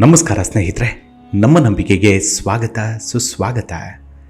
ನಮಸ್ಕಾರ ಸ್ನೇಹಿತರೆ, ನಮ್ಮ ನಂಬಿಕೆಗೆ ಸ್ವಾಗತ, ಸುಸ್ವಾಗತ.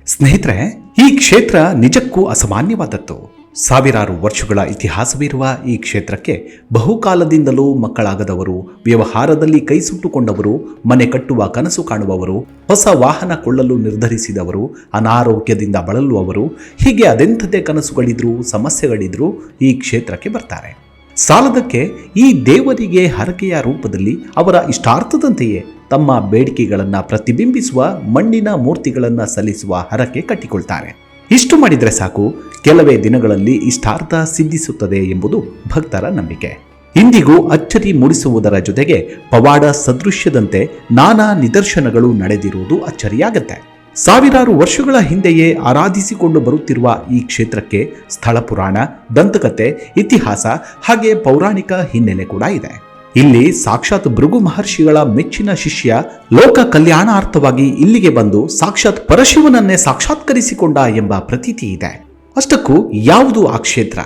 ಸ್ನೇಹಿತರೆ, ಈ ಕ್ಷೇತ್ರ ನಿಜಕ್ಕೂ ಅಸಾಮಾನ್ಯವಾದದ್ದು. ಸಾವಿರಾರು ವರ್ಷಗಳ ಇತಿಹಾಸವಿರುವ ಈ ಕ್ಷೇತ್ರಕ್ಕೆ ಬಹುಕಾಲದಿಂದಲೂ ಮಕ್ಕಳಾಗದವರು, ವ್ಯವಹಾರದಲ್ಲಿ ಕೈ ಸುಟ್ಟುಕೊಂಡವರು ಮನೆ ಕಟ್ಟುವ ಕನಸು ಕಾಣುವವರು, ಹೊಸ ವಾಹನ ಕೊಳ್ಳಲು ನಿರ್ಧರಿಸಿದವರು, ಅನಾರೋಗ್ಯದಿಂದ ಬಳಲುವವರು, ಹೀಗೆ ಅದೆಂಥದೇ ಕನಸುಗಳಿದ್ರೂ, ಸಮಸ್ಯೆಗಳಿದ್ರೂ ಈ ಕ್ಷೇತ್ರಕ್ಕೆ ಬರ್ತಾರೆ. ಸಾಲದಕ್ಕೆ ಈ ದೇವರಿಗೆ ಹರಕೆಯ ರೂಪದಲ್ಲಿ ಅವರ ಇಷ್ಟಾರ್ಥದಂತೆಯೇ ತಮ್ಮ ಬೇಡಿಕೆಗಳನ್ನು ಪ್ರತಿಬಿಂಬಿಸುವ ಮಣ್ಣಿನ ಮೂರ್ತಿಗಳನ್ನು ಸಲ್ಲಿಸುವ ಹರಕೆ ಕಟ್ಟಿಕೊಳ್ತಾರೆ. ಇಷ್ಟು ಮಾಡಿದರೆ ಸಾಕು, ಕೆಲವೇ ದಿನಗಳಲ್ಲಿ ಇಷ್ಟಾರ್ಥ ಸಿದ್ಧಿಸುತ್ತದೆ ಎಂಬುದು ಭಕ್ತರ ನಂಬಿಕೆ. ಇಂದಿಗೂ ಅಚ್ಚರಿ ಮೂಡಿಸುವುದರ ಜೊತೆಗೆ ಪವಾಡ ಸದೃಶ್ಯದಂತೆ ನಾನಾ ನಿದರ್ಶನಗಳು ನಡೆದಿರುವುದು ಅಚ್ಚರಿಯಾಗತ್ತೆ. ಸಾವಿರಾರು ವರ್ಷಗಳ ಹಿಂದೆಯೇ ಆರಾಧಿಸಿಕೊಂಡು ಬರುತ್ತಿರುವ ಈ ಕ್ಷೇತ್ರಕ್ಕೆ ಸ್ಥಳ ಪುರಾಣ, ದಂತಕತೆ, ಇತಿಹಾಸ ಹಾಗೆ ಪೌರಾಣಿಕ ಹಿನ್ನೆಲೆ ಕೂಡ ಇದೆ. ಇಲ್ಲಿ ಸಾಕ್ಷಾತ್ ಭೃಗು ಮಹರ್ಷಿಗಳ ಮೆಚ್ಚಿನ ಶಿಷ್ಯ ಲೋಕ ಕಲ್ಯಾಣಾರ್ಥವಾಗಿ ಇಲ್ಲಿಗೆ ಬಂದು ಸಾಕ್ಷಾತ್ ಪರಶಿವನನ್ನೇ ಸಾಕ್ಷಾತ್ಕರಿಸಿಕೊಂಡ ಎಂಬ ಪ್ರತೀತಿ ಇದೆ. ಅಷ್ಟಕ್ಕೂ ಯಾವುದು ಆ ಕ್ಷೇತ್ರ?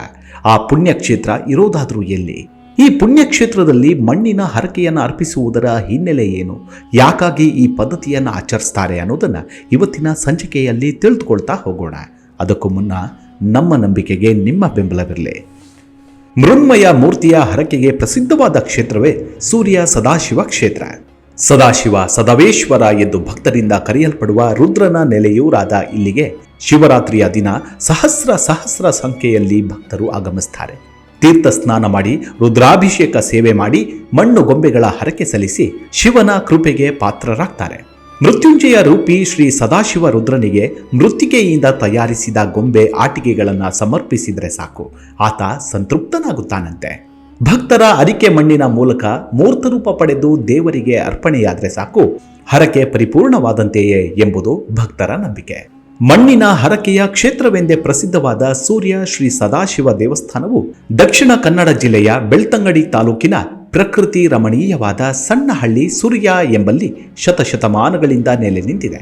ಆ ಪುಣ್ಯ ಕ್ಷೇತ್ರ ಇರೋದಾದ್ರೂ ಎಲ್ಲಿ? ಈ ಪುಣ್ಯಕ್ಷೇತ್ರದಲ್ಲಿ ಮಣ್ಣಿನ ಹರಕೆಯನ್ನು ಅರ್ಪಿಸುವುದರ ಹಿನ್ನೆಲೆ ಏನು? ಯಾಕಾಗಿ ಈ ಪದ್ಧತಿಯನ್ನು ಆಚರಿಸ್ತಾರೆ ಅನ್ನೋದನ್ನು ಇವತ್ತಿನ ಸಂಚಿಕೆಯಲ್ಲಿ ತಿಳಿದುಕೊಳ್ತಾ ಹೋಗೋಣ. ಅದಕ್ಕೂ ಮುನ್ನ ನಮ್ಮ ನಂಬಿಕೆಗೆ ನಿಮ್ಮ ಬೆಂಬಲವಿರಲಿ. ಮೃಣ್ಮಯ ಮೂರ್ತಿಯ ಹರಕೆಗೆ ಪ್ರಸಿದ್ಧವಾದ ಕ್ಷೇತ್ರವೇ ಸೂರ್ಯ ಸದಾಶಿವ ಕ್ಷೇತ್ರ. ಸದಾಶಿವ ಸದಾವೇಶ್ವರ ಎಂದು ಭಕ್ತರಿಂದ ಕರೆಯಲ್ಪಡುವ ರುದ್ರನ ನೆಲೆಯೂರಾದ ಇಲ್ಲಿಗೆ ಶಿವರಾತ್ರಿಯ ದಿನ ಸಹಸ್ರ ಸಹಸ್ರ ಸಂಖ್ಯೆಯಲ್ಲಿ ಭಕ್ತರು ಆಗಮಿಸ್ತಾರೆ. ತೀರ್ಥ ಸ್ನಾನ ಮಾಡಿ, ರುದ್ರಾಭಿಷೇಕ ಸೇವೆ ಮಾಡಿ, ಮಣ್ಣು ಗೊಂಬೆಗಳ ಹರಕೆ ಸಲ್ಲಿಸಿ ಶಿವನ ಕೃಪೆಗೆ ಪಾತ್ರರಾಗ್ತಾರೆ. ಮೃತ್ಯುಂಜಯ ರೂಪಿ ಶ್ರೀ ಸದಾಶಿವ ರುದ್ರನಿಗೆ ಮೃತ್ತಿಕೆಯಿಂದ ತಯಾರಿಸಿದ ಗೊಂಬೆ ಆಟಿಕೆಗಳನ್ನು ಸಮರ್ಪಿಸಿದರೆ ಸಾಕು. ಆತ ಸಂತೃಪ್ತನಾಗುತ್ತಾನಂತೆ. ಭಕ್ತರ ಅರಿಕೆ ಮಣ್ಣಿನ ಮೂಲಕ ಮೂರ್ತರೂಪ ಪಡೆದು ದೇವರಿಗೆ ಅರ್ಪಣೆಯಾದರೆ ಸಾಕು. ಹರಕೆ ಪರಿಪೂರ್ಣವಾದಂತೆಯೇ ಎಂಬುದು ಭಕ್ತರ ನಂಬಿಕೆ. ಮಣ್ಣಿನ ಹರಕೆಯ ಕ್ಷೇತ್ರವೆಂದೇ ಪ್ರಸಿದ್ಧವಾದ ಸೂರ್ಯ ಶ್ರೀ ಸದಾಶಿವ ದೇವಸ್ಥಾನವು ದಕ್ಷಿಣ ಕನ್ನಡ ಜಿಲ್ಲೆಯ ಬೆಳ್ತಂಗಡಿ ತಾಲೂಕಿನ ಪ್ರಕೃತಿ ರಮಣೀಯವಾದ ಸಣ್ಣಹಳ್ಳಿ ಸೂರ್ಯ ಎಂಬಲ್ಲಿ ಶತಶತಮಾನಗಳಿಂದ ನೆಲೆ ನಿಂತಿದೆ.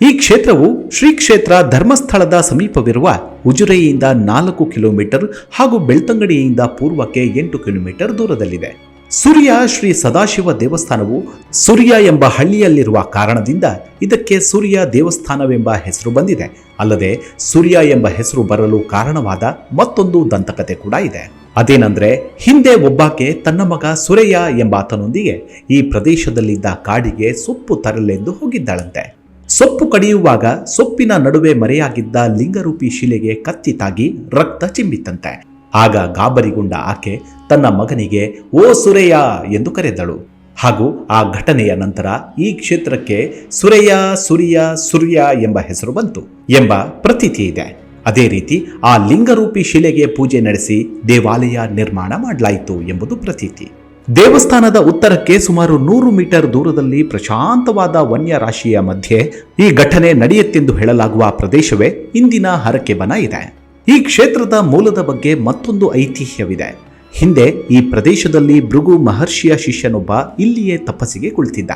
ಈ ಕ್ಷೇತ್ರವು ಶ್ರೀ ಕ್ಷೇತ್ರ ಧರ್ಮಸ್ಥಳದ ಸಮೀಪವಿರುವ ಉಜುರೆಯಿಂದ ನಾಲ್ಕು ಕಿಲೋಮೀಟರ್ ಹಾಗೂ ಬೆಳ್ತಂಗಡಿಯಿಂದ ಪೂರ್ವಕ್ಕೆ ಎಂಟು ಕಿಲೋಮೀಟರ್ ದೂರದಲ್ಲಿದೆ. ಸೂರ್ಯ ಶ್ರೀ ಸದಾಶಿವ ದೇವಸ್ಥಾನವು ಸೂರ್ಯ ಎಂಬ ಹಳ್ಳಿಯಲ್ಲಿರುವ ಕಾರಣದಿಂದ ಇದಕ್ಕೆ ಸೂರ್ಯ ದೇವಸ್ಥಾನವೆಂಬ ಹೆಸರು ಬಂದಿದೆ. ಅಲ್ಲದೆ ಸೂರ್ಯ ಎಂಬ ಹೆಸರು ಬರಲು ಕಾರಣವಾದ ಮತ್ತೊಂದು ದಂತಕತೆ ಕೂಡ ಇದೆ. ಅದೇನೆಂದರೆ ಹಿಂದೆ ಒಬ್ಬಾಕೆ ತನ್ನ ಮಗ ಸುರಯ್ಯ ಎಂಬಾತನೊಂದಿಗೆ ಈ ಪ್ರದೇಶದಲ್ಲಿದ್ದ ಕಾಡಿಗೆ ಸೊಪ್ಪು ತರಲೆಂದು ಹೋಗಿದ್ದಾಳಂತೆ. ಸೊಪ್ಪು ಕಡಿಯುವಾಗ ಸೊಪ್ಪಿನ ನಡುವೆ ಮರೆಯಾಗಿದ್ದ ಲಿಂಗರೂಪಿ ಶಿಲೆಗೆ ಕತ್ತಿ ತಾಗಿ ರಕ್ತ ಚಿಮ್ಮಿತ್ತಂತೆ ಆಗ ಗಾಬರಿಗೊಂಡ ಆಕೆ ತನ್ನ ಮಗನಿಗೆ, ಓ ಸುರಯ್ಯ! ಎಂದು ಕರೆದಳು. ಹಾಗೂ ಆ ಘಟನೆಯ ನಂತರ ಈ ಕ್ಷೇತ್ರಕ್ಕೆ ಸುರಯ್ಯ, ಸುರಿಯ, ಸುರ್ಯ ಎಂಬ ಹೆಸರು ಬಂತು ಎಂಬ ಪ್ರತೀತಿ ಇದೆ. ಅದೇ ರೀತಿ ಆ ಲಿಂಗರೂಪಿ ಶಿಲೆಗೆ ಪೂಜೆ ನಡೆಸಿ ದೇವಾಲಯ ನಿರ್ಮಾಣ ಮಾಡಲಾಯಿತು ಎಂಬುದು ಪ್ರತೀತಿ. ದೇವಸ್ಥಾನದ ಉತ್ತರಕ್ಕೆ ಸುಮಾರು ನೂರು ಮೀಟರ್ ದೂರದಲ್ಲಿ ಪ್ರಶಾಂತವಾದ ವನ್ಯರಾಶಿಯ ಮಧ್ಯೆ ಈ ಘಟನೆ ನಡೆಯುತ್ತೆಂದು ಹೇಳಲಾಗುವ ಪ್ರದೇಶವೇ ಇಂದಿನ ಹರಕೆಬನ ಇದೆ. ಈ ಕ್ಷೇತ್ರದ ಮೂಲದ ಬಗ್ಗೆ ಮತ್ತೊಂದು ಐತಿಹ್ಯವಿದೆ. ಹಿಂದೆ ಈ ಪ್ರದೇಶದಲ್ಲಿ ಭೃಗು ಮಹರ್ಷಿಯ ಶಿಷ್ಯನೊಬ್ಬ ಇಲ್ಲಿಯೇ ತಪಸ್ಸಿಗೆ ಕುಳಿತಿದ್ದ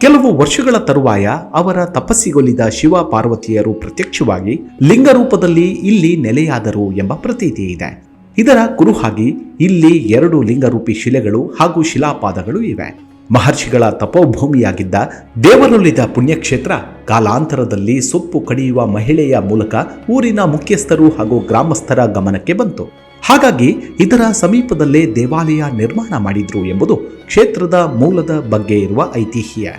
ಕೆಲವು ವರ್ಷಗಳ ತರುವಾಯ ಅವರ ತಪಸ್ಸಿಗೊಲಿದ ಶಿವ ಪಾರ್ವತಿಯರು ಪ್ರತ್ಯಕ್ಷವಾಗಿ ಲಿಂಗರೂಪದಲ್ಲಿ ಇಲ್ಲಿ ನೆಲೆಯಾದರು ಎಂಬ ಪ್ರತೀತಿ ಇದೆ. ಇದರ ಕುರುಹಾಗಿ ಇಲ್ಲಿ ಎರಡು ಲಿಂಗರೂಪಿ ಶಿಲೆಗಳು ಹಾಗೂ ಶಿಲಾಪಾದಗಳು ಇವೆ. ಮಹರ್ಷಿಗಳ ತಪೋಭೂಮಿಯಾಗಿದ್ದ ದೇವರೊಲಿದ ಪುಣ್ಯಕ್ಷೇತ್ರ ಕಾಲಾಂತರದಲ್ಲಿ ಸೊಪ್ಪು ಕಡಿಯುವ ಮಹಿಳೆಯ ಮೂಲಕ ಊರಿನ ಮುಖ್ಯಸ್ಥರು ಹಾಗೂ ಗ್ರಾಮಸ್ಥರ ಗಮನಕ್ಕೆ ಬಂತು. ಹಾಗಾಗಿ ಇದರ ಸಮೀಪದಲ್ಲೇ ದೇವಾಲಯ ನಿರ್ಮಾಣ ಮಾಡಿದ್ರು ಎಂಬುದು ಕ್ಷೇತ್ರದ ಮೂಲದ ಬಗ್ಗೆ ಇರುವ ಐತಿಹ್ಯ.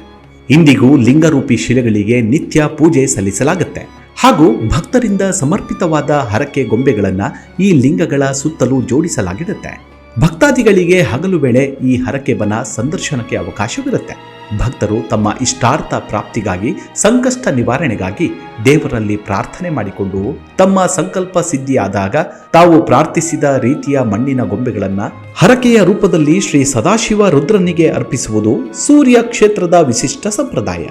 ಇಂದಿಗೂ ಲಿಂಗರೂಪಿ ಶಿಲೆಗಳಿಗೆ ನಿತ್ಯ ಪೂಜೆ ಸಲ್ಲಿಸಲಾಗುತ್ತೆ. ಹಾಗೂ ಭಕ್ತರಿಂದ ಸಮರ್ಪಿತವಾದ ಹರಕೆ ಗೊಂಬೆಗಳನ್ನು ಈ ಲಿಂಗಗಳ ಸುತ್ತಲೂ ಜೋಡಿಸಲಾಗಿರುತ್ತೆ ಭಕ್ತಾದಿಗಳಿಗೆ ಹಗಲು ವೇಳೆ ಈ ಹರಕೆ ಬನ ಸಂದರ್ಶನಕ್ಕೆ ಅವಕಾಶವಿರುತ್ತೆ. ಭಕ್ತರು ತಮ್ಮ ಇಷ್ಟಾರ್ಥ ಪ್ರಾಪ್ತಿಗಾಗಿ, ಸಂಕಷ್ಟ ನಿವಾರಣೆಗಾಗಿ ದೇವರಲ್ಲಿ ಪ್ರಾರ್ಥನೆ ಮಾಡಿಕೊಂಡು, ತಮ್ಮ ಸಂಕಲ್ಪ ಸಿದ್ಧಿಯಾದಾಗ ತಾವು ಪ್ರಾರ್ಥಿಸಿದ ರೀತಿಯ ಮಣ್ಣಿನ ಗೊಂಬೆಗಳನ್ನು ಹರಕೆಯ ರೂಪದಲ್ಲಿ ಶ್ರೀ ಸದಾಶಿವ ರುದ್ರನಿಗೆ ಅರ್ಪಿಸುವುದು ಸೂರ್ಯ ಕ್ಷೇತ್ರದ ವಿಶಿಷ್ಟ ಸಂಪ್ರದಾಯ.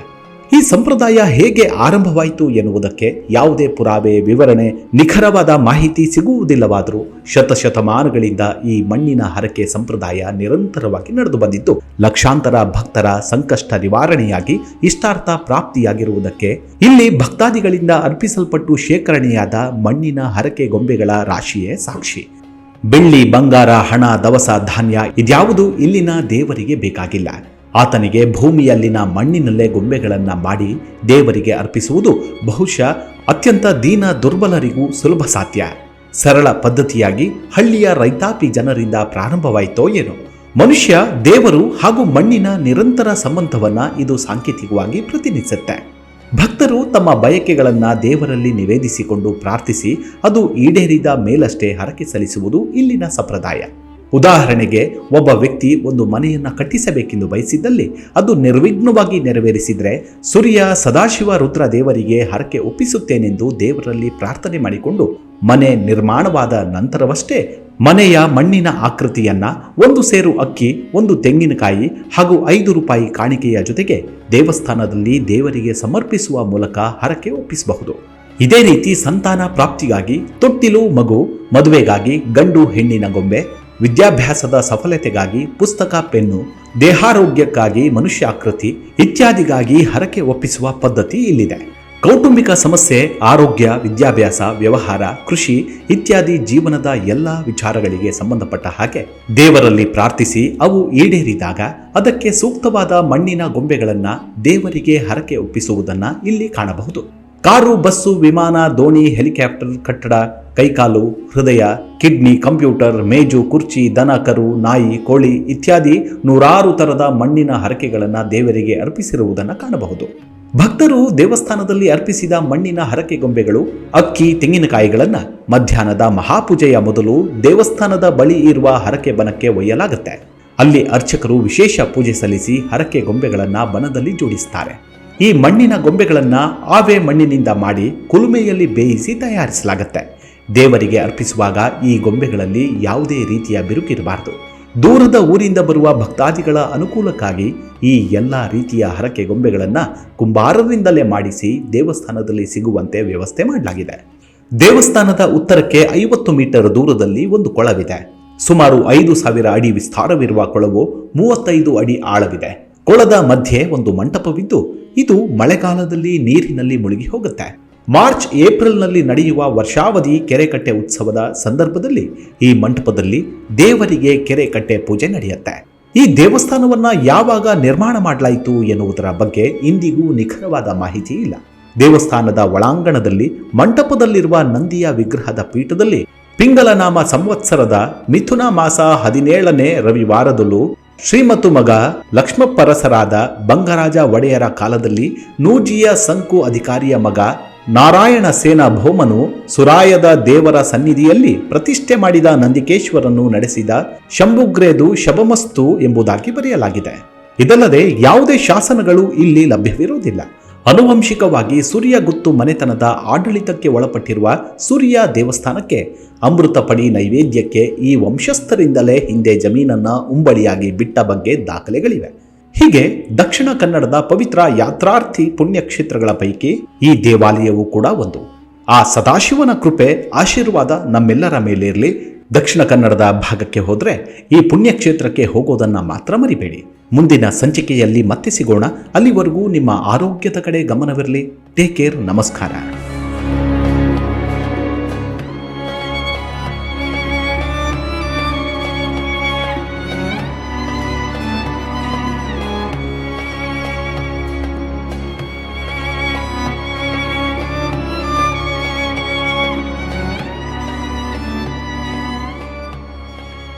ಈ ಸಂಪ್ರದಾಯ ಹೇಗೆ ಆರಂಭವಾಯಿತು ಎನ್ನುವುದಕ್ಕೆ ಯಾವುದೇ ಪುರಾವೆ, ವಿವರಣೆ, ನಿಖರವಾದ ಮಾಹಿತಿ ಸಿಗುವುದಿಲ್ಲವಾದರೂ ಶತಶತಮಾನಗಳಿಂದ ಈ ಮಣ್ಣಿನ ಹರಕೆ ಸಂಪ್ರದಾಯ ನಿರಂತರವಾಗಿ ನಡೆದು ಬಂದಿದ್ದು, ಲಕ್ಷಾಂತರ ಭಕ್ತರ ಸಂಕಷ್ಟ ನಿವಾರಣೆಯಾಗಿ ಇಷ್ಟಾರ್ಥ ಪ್ರಾಪ್ತಿಯಾಗಿರುವುದಕ್ಕೆ ಇಲ್ಲಿ ಭಕ್ತಾದಿಗಳಿಂದ ಅರ್ಪಿಸಲ್ಪಟ್ಟು ಶೇಖರಣೆಯಾದ ಮಣ್ಣಿನ ಹರಕೆ ಗೊಂಬೆಗಳ ರಾಶಿಯೇ ಸಾಕ್ಷಿ. ಬೆಳ್ಳಿ, ಬಂಗಾರ, ಹಣ, ದವಸ, ಧಾನ್ಯ ಇದ್ಯಾವುದು ಇಲ್ಲಿನ ದೇವರಿಗೆ ಬೇಕಾಗಿಲ್ಲ. ಆತನಿಗೆ ಭೂಮಿಯಲ್ಲಿನ ಮಣ್ಣಿನಲ್ಲೇ ಗೊಂಬೆಗಳನ್ನು ಮಾಡಿ ದೇವರಿಗೆ ಅರ್ಪಿಸುವುದು ಬಹುಶಃ ಅತ್ಯಂತ ದೀನ ದುರ್ಬಲರಿಗೂ ಸುಲಭ ಸಾಧ್ಯ. ಸರಳ ಪದ್ಧತಿಯಾಗಿ ಹಳ್ಳಿಯ ರೈತಾಪಿ ಜನರಿಂದ ಪ್ರಾರಂಭವಾಯಿತೋ ಏನೋ. ಮನುಷ್ಯ, ದೇವರು ಹಾಗೂ ಮಣ್ಣಿನ ನಿರಂತರ ಸಂಬಂಧವನ್ನ ಇದು ಸಾಂಕೇತಿಕವಾಗಿ ಪ್ರತಿನಿಧಿಸುತ್ತೆ. ಭಕ್ತರು ತಮ್ಮ ಬಯಕೆಗಳನ್ನು ದೇವರಲ್ಲಿ ನಿವೇದಿಸಿಕೊಂಡು ಪ್ರಾರ್ಥಿಸಿ ಅದು ಈಡೇರಿದ ಮೇಲಷ್ಟೇ ಹರಕೆ ಸಲ್ಲಿಸುವುದು ಇಲ್ಲಿನ ಸಂಪ್ರದಾಯ. ಉದಾಹರಣೆಗೆ, ಒಬ್ಬ ವ್ಯಕ್ತಿ ಒಂದು ಮನೆಯನ್ನು ಕಟ್ಟಿಸಬೇಕೆಂದು ಬಯಸಿದ್ದಲ್ಲಿ ಅದು ನಿರ್ವಿಘ್ನವಾಗಿ ನೆರವೇರಿಸಿದರೆ ಸೂರ್ಯ ಸದಾಶಿವ ರುದ್ರ ದೇವರಿಗೆ ಹರಕೆ ಒಪ್ಪಿಸುತ್ತೇನೆಂದು ದೇವರಲ್ಲಿ ಪ್ರಾರ್ಥನೆ ಮಾಡಿಕೊಂಡು ಮನೆ ನಿರ್ಮಾಣವಾದ ನಂತರವಷ್ಟೇ ಮನೆಯ ಮಣ್ಣಿನ ಆಕೃತಿಯನ್ನ ಒಂದು ಸೇರು ಅಕ್ಕಿ, ಒಂದು ತೆಂಗಿನಕಾಯಿ ಹಾಗೂ ಐದು ರೂಪಾಯಿ ಕಾಣಿಕೆಯ ಜೊತೆಗೆ ದೇವಸ್ಥಾನದಲ್ಲಿ ದೇವರಿಗೆ ಸಮರ್ಪಿಸುವ ಮೂಲಕ ಹರಕೆ ಒಪ್ಪಿಸಬಹುದು. ಇದೇ ರೀತಿ ಸಂತಾನ ಪ್ರಾಪ್ತಿಗಾಗಿ ತೊಟ್ಟಿಲು, ಮಗು, ಮದುವೆಗಾಗಿ ಗಂಡು, ಹೆಣ್ಣಿನ ಗೊಂಬೆ ವಿದ್ಯಾಭ್ಯಾಸದ ಸಫಲತೆಗಾಗಿ ಪುಸ್ತಕ, ಪೆನ್ನು, ದೇಹಾರೋಗ್ಯಕ್ಕಾಗಿ ಮನುಷ್ಯಾಕೃತಿ ಇತ್ಯಾದಿಗಾಗಿ ಹರಕೆ ಒಪ್ಪಿಸುವ ಪದ್ಧತಿ ಇಲ್ಲಿದೆ. ಕೌಟುಂಬಿಕ ಸಮಸ್ಯೆ, ಆರೋಗ್ಯ, ವಿದ್ಯಾಭ್ಯಾಸ, ವ್ಯವಹಾರ, ಕೃಷಿ ಇತ್ಯಾದಿ ಜೀವನದ ಎಲ್ಲ ವಿಚಾರಗಳಿಗೆ ಸಂಬಂಧಪಟ್ಟ ಹಾಗೆ ದೇವರಲ್ಲಿ ಪ್ರಾರ್ಥಿಸಿ ಅವು ಈಡೇರಿದಾಗ ಅದಕ್ಕೆ ಸೂಕ್ತವಾದ ಮಣ್ಣಿನ ಗೊಂಬೆಗಳನ್ನ ದೇವರಿಗೆ ಹರಕೆ ಒಪ್ಪಿಸುವುದನ್ನ ಇಲ್ಲಿ ಕಾಣಬಹುದು. ಕಾರು, ಬಸ್ಸು, ವಿಮಾನ, ದೋಣಿ, ಹೆಲಿಕಾಪ್ಟರ್, ಕಟ್ಟಡ, ಕೈಕಾಲು, ಹೃದಯ ಕಿಡ್ನಿ, ಕಂಪ್ಯೂಟರ್, ಮೇಜು, ಕುರ್ಚಿ, ದನ, ಕರು, ನಾಯಿ, ಕೋಳಿ ಇತ್ಯಾದಿ ನೂರಾರು ಥರದ ಮಣ್ಣಿನ ಹರಕೆಗಳನ್ನು ದೇವರಿಗೆ ಅರ್ಪಿಸಿರುವುದನ್ನು ಕಾಣಬಹುದು. ಭಕ್ತರು ದೇವಸ್ಥಾನದಲ್ಲಿ ಅರ್ಪಿಸಿದ ಮಣ್ಣಿನ ಹರಕೆ ಗೊಂಬೆಗಳು, ಅಕ್ಕಿ, ತೆಂಗಿನಕಾಯಿಗಳನ್ನು ಮಧ್ಯಾಹ್ನದ ಮಹಾಪೂಜೆಯ ಮೊದಲು ದೇವಸ್ಥಾನದ ಬಳಿ ಇರುವ ಹರಕೆ ಬನಕ್ಕೆ ಒಯ್ಯಲಾಗುತ್ತೆ. ಅಲ್ಲಿ ಅರ್ಚಕರು ವಿಶೇಷ ಪೂಜೆ ಸಲ್ಲಿಸಿ ಹರಕೆ ಗೊಂಬೆಗಳನ್ನು ಬನದಲ್ಲಿ ಜೋಡಿಸುತ್ತಾರೆ ಈ ಮಣ್ಣಿನ ಗೊಂಬೆಗಳನ್ನು ಆವೆ ಮಣ್ಣಿನಿಂದ ಮಾಡಿ ಕುಲುಮೆಯಲ್ಲಿ ಬೇಯಿಸಿ ತಯಾರಿಸಲಾಗುತ್ತೆ. ದೇವರಿಗೆ ಅರ್ಪಿಸುವಾಗ ಈ ಗೊಂಬೆಗಳಲ್ಲಿ ಯಾವುದೇ ರೀತಿಯ ಬಿರುಕಿರಬಾರದು ದೂರದ ಊರಿಂದ ಬರುವ ಭಕ್ತಾದಿಗಳ ಅನುಕೂಲಕ್ಕಾಗಿ ಈ ಎಲ್ಲ ರೀತಿಯ ಹರಕೆ ಗೊಂಬೆಗಳನ್ನು ಕುಂಬಾರರಿಂದಲೇ ಮಾಡಿಸಿ ದೇವಸ್ಥಾನದಲ್ಲಿ ಸಿಗುವಂತೆ ವ್ಯವಸ್ಥೆ ಮಾಡಲಾಗಿದೆ. ದೇವಸ್ಥಾನದ ಉತ್ತರಕ್ಕೆ ಐವತ್ತು ಮೀಟರ್ ದೂರದಲ್ಲಿ ಒಂದು ಕೊಳವಿದೆ. ಸುಮಾರು ಐದು ಸಾವಿರ ಅಡಿ ವಿಸ್ತಾರವಿರುವ ಕೊಳವು ಮೂವತ್ತೈದು ಅಡಿ ಆಳವಿದೆ. ಕೊಳದ ಮಧ್ಯೆ ಒಂದು ಮಂಟಪವಿದ್ದು, ಇದು ಮಳೆಗಾಲದಲ್ಲಿ ನೀರಿನಲ್ಲಿ ಮುಳುಗಿ ಹೋಗುತ್ತೆ. ಮಾರ್ಚ್ ಏಪ್ರಿಲ್ನಲ್ಲಿ ನಡೆಯುವ ವರ್ಷಾವಧಿ ಕೆರೆಕಟ್ಟೆ ಉತ್ಸವದ ಸಂದರ್ಭದಲ್ಲಿ ಈ ಮಂಟಪದಲ್ಲಿ ದೇವರಿಗೆ ಕೆರೆಕಟ್ಟೆ ಪೂಜೆ ನಡೆಯುತ್ತೆ. ಈ ದೇವಸ್ಥಾನವನ್ನ ಯಾವಾಗ ನಿರ್ಮಾಣ ಮಾಡಲಾಯಿತು ಎನ್ನುವುದರ ಬಗ್ಗೆ ಇಂದಿಗೂ ನಿಖರವಾದ ಮಾಹಿತಿ ಇಲ್ಲ. ದೇವಸ್ಥಾನದ ಒಳಾಂಗಣದಲ್ಲಿ ಮಂಟಪದಲ್ಲಿರುವ ನಂದಿಯ ವಿಗ್ರಹದ ಪೀಠದಲ್ಲಿ ಪಿಂಗಲನಾಮ ಸಂವತ್ಸರದ ಮಿಥುನ ಮಾಸ ಹದಿನೇಳನೇ ರವಿವಾರದಲ್ಲೂ ಶ್ರೀಮತು ಮಗ ಲಕ್ಷ್ಮಪ್ಪರಸರಾದ ಬಂಗರಾಜ ಒಡೆಯರ ಕಾಲದಲ್ಲಿ ನೂಜಿಯ ಸಂಕು ಅಧಿಕಾರಿಯ ಮಗ ನಾರಾಯಣ ಸೇನಾ ಭೌಮನು ಸುರಾಯದ ದೇವರ ಸನ್ನಿಧಿಯಲ್ಲಿ ಪ್ರತಿಷ್ಠೆ ಮಾಡಿದ ನಂದಿಕೇಶ್ವರನ್ನು ನಡೆಸಿದ ಶಂಭುಗ್ರೇದು ಶಬಮಸ್ತು ಎಂಬುದಾಗಿ ಬರೆಯಲಾಗಿದೆ. ಇದಲ್ಲದೆ ಯಾವುದೇ ಶಾಸನಗಳು ಇಲ್ಲಿ ಲಭ್ಯವಿರುವುದಿಲ್ಲ. ಅನುವಂಶಿಕವಾಗಿ ಸೂರ್ಯಗುತ್ತು ಮನೆತನದ ಆಡಳಿತಕ್ಕೆ ಒಳಪಟ್ಟಿರುವ ಸೂರ್ಯ ದೇವಸ್ಥಾನಕ್ಕೆ ಅಮೃತಪಡಿ ನೈವೇದ್ಯಕ್ಕೆ ಈ ವಂಶಸ್ಥರಿಂದಲೇ ಹಿಂದೆ ಜಮೀನನ್ನ ಉಂಬಳಿಯಾಗಿ ಬಿಟ್ಟ ಬಗ್ಗೆ ದಾಖಲೆಗಳಿವೆ. ಹೀಗೆ ದಕ್ಷಿಣ ಕನ್ನಡದ ಪವಿತ್ರ ಯಾತ್ರಾರ್ಥಿ ಪುಣ್ಯಕ್ಷೇತ್ರಗಳ ಪೈಕಿ ಈ ದೇವಾಲಯವೂ ಕೂಡ ಒಂದು. ಆ ಸದಾಶಿವನ ಕೃಪೆ, ಆಶೀರ್ವಾದ ನಮ್ಮೆಲ್ಲರ ಮೇಲಿರಲಿ. ದಕ್ಷಿಣ ಕನ್ನಡದ ಭಾಗಕ್ಕೆ ಹೋದರೆ ಈ ಪುಣ್ಯಕ್ಷೇತ್ರಕ್ಕೆ ಹೋಗೋದನ್ನ ಮಾತ್ರ ಮರಿಬೇಡಿ. ಮುಂದಿನ ಸಂಚಿಕೆಯಲ್ಲಿ ಮತ್ತೆ ಸಿಗೋಣ ಅಲ್ಲಿವರೆಗೂ ನಿಮ್ಮ ಆರೋಗ್ಯದ ಕಡೆ ಗಮನವಿರಲಿ. ಟೇಕ್ ಕೇರ್ ನಮಸ್ಕಾರ.